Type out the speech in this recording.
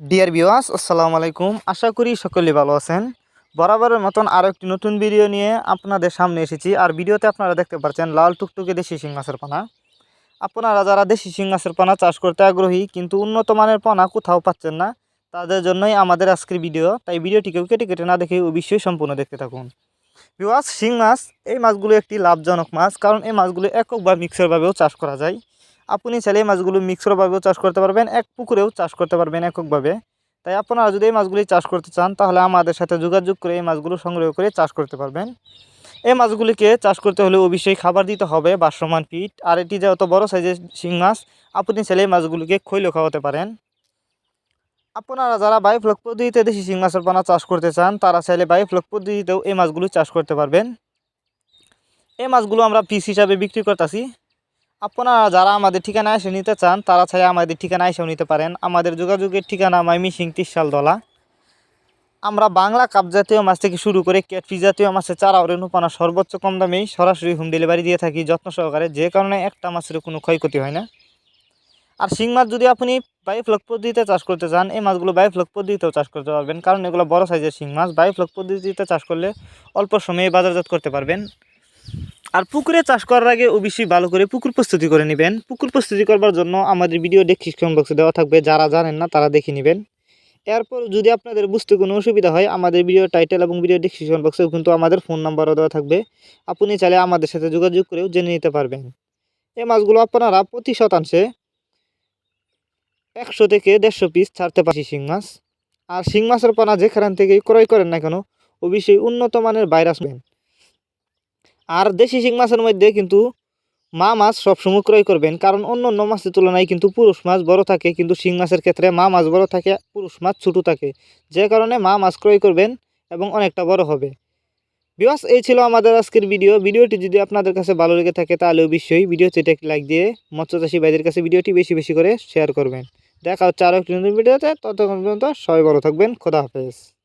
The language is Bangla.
ডিয়ার ভিওয়াস আসসালামু আলাইকুম। আশা করি সকলেই ভালো আছেন। বরাবরের মতন আরও একটি নতুন ভিডিও নিয়ে আপনাদের সামনে এসেছি। আর ভিডিওতে আপনারা দেখতে পাচ্ছেন লাল টুকটুকে দেশি শিং পানা। আপনারা যারা দেশি শিং পানা চাষ করতে আগ্রহী, কিন্তু উন্নত মানের পানা কোথাও পাচ্ছেন না, তাদের জন্যই আমাদের আজকের ভিডিও তাই ভিডিওটিকেও কেটে কেটে না দেখে অবশ্যই সম্পূর্ণ দেখতে থাকুন। ভিওয়াস শিং মাছ, এই মাছগুলো একটি লাভজনক মাছ, কারণ এই মাছগুলো একক বা মিক্সারভাবেও চাষ করা যায়। আপনি চাইলে এই মাছগুলো মিক্সরভাবেও চাষ করতে পারবেন, এক পুকুরেও চাষ করতে পারবেন এককভাবে। তাই আপনারা যদি এই মাছগুলি চাষ করতে চান, তাহলে আমাদের সাথে যোগাযোগ করে এই মাছগুলো সংগ্রহ করে চাষ করতে পারবেন। এই মাছগুলিকে চাষ করতে হলে অবশ্যই খাবার দিতে হবে বাসমান ফিট আর এটি যে অত বড় সাইজের শিং মাছ, আপনি চাইলে এই মাছগুলিকে খৈলো খাওয়াতে পারেন। আপনারা যারা বায়োফ্লক পদ্ধতিতে দেশি শিং মাছের পানা চাষ করতে চান, তারা চাইলে বায়োফ্লক পদ্ধতিতেও এই মাছগুলো চাষ করতে পারবেন। এই মাছগুলো আমরা পিস হিসাবে বিক্রি করতেছি। আপনারা যারা আমাদের ঠিকানা এসে নিতে চান, তারা চাই আমাদের ঠিকানা এসেও নিতে পারেন। আমাদের যোগাযোগের ঠিকানা মাইমিসিং তিরশাল দলা আমরা বাংলা কাপ জাতীয় মাছ থেকে শুরু করে ক্যাটফি জাতীয় মাছের চারা ও রেণুপানা সর্বোচ্চ কম দামেই সরাসরি হোম ডেলিভারি দিয়ে থাকি। যত্ন সহকারে যে কারণে একটা মাছের কোনো ক্ষয়ক্ষতি হয় না। আর শিং মাছ যদি আপনি বায়োফ্লক পদ্ধতিতে চাষ করতে চান, এই মাছগুলো বায়োফ্লক পদ্ধতিতেও চাষ করতে পারবেন। কারণ এগুলো বড় সাইজের শিং মাছ। বায়োফ্লক পদ্ধতিতে চাষ করলে অল্প সময়ে বাজারজাত করতে পারবেন। আর পুকুরে চাষ করার আগে অবশ্যই ভালো করে পুকুর প্রস্তুতি করে নেবেন। পুকুর প্রস্তুতি করবার জন্য আমাদের ভিডিও ডেসক্রিপশন বক্সে দেওয়া থাকবে, যারা জানেন না তারা দেখে নেবেন। এরপর যদি আপনাদের বুঝতে কোনো অসুবিধা হয়, আমাদের ভিডিও টাইটেল এবং ভিডিও ডেসক্রিপশন বক্সেও কিন্তু আমাদের ফোন নাম্বারও দেওয়া থাকবে। আপনি চাইলে আমাদের সাথে যোগাযোগ করেও জেনে নিতে পারবেন। এই মাছগুলো আপনারা প্রতি শতাংশে একশো থেকে দেড়শো পিস ছাড়তে পারছি শিং মাছ। আর শিং মাছের পানা যেখান থেকে ক্রয় করেন না কেন, অবশ্যই উন্নত মানের ভাইরাস নেন আর দেশি শিং মাছের মধ্যে কিন্তু মা মাছ সবসময় ক্রয় করবেন। কারণ অন্য অন্য মাছের তুলনায় কিন্তু পুরুষ মাছ বড় থাকে, কিন্তু শিং মাছের ক্ষেত্রে মা মাছ বড় থাকে, পুরুষ মাছ ছোটো থাকে। যে কারণে মা মাছ ক্রয় করবেন এবং অনেকটা বড় হবে। বিবাস এই ছিল আমাদের আজকের ভিডিও। ভিডিওটি যদি আপনাদের কাছে ভালো লেগে থাকে তাহলে অবশ্যই ভিডিওতে একটি লাইক দিয়ে মৎস্যচাষী ভাইদের কাছে ভিডিওটি বেশি বেশি করে শেয়ার করবেন। দেখা হচ্ছে আরও একটি নতুন ভিডিওতে। ততক্ষণ পর্যন্ত সবাই ভালো থাকবেন। খোদা হাফেজ।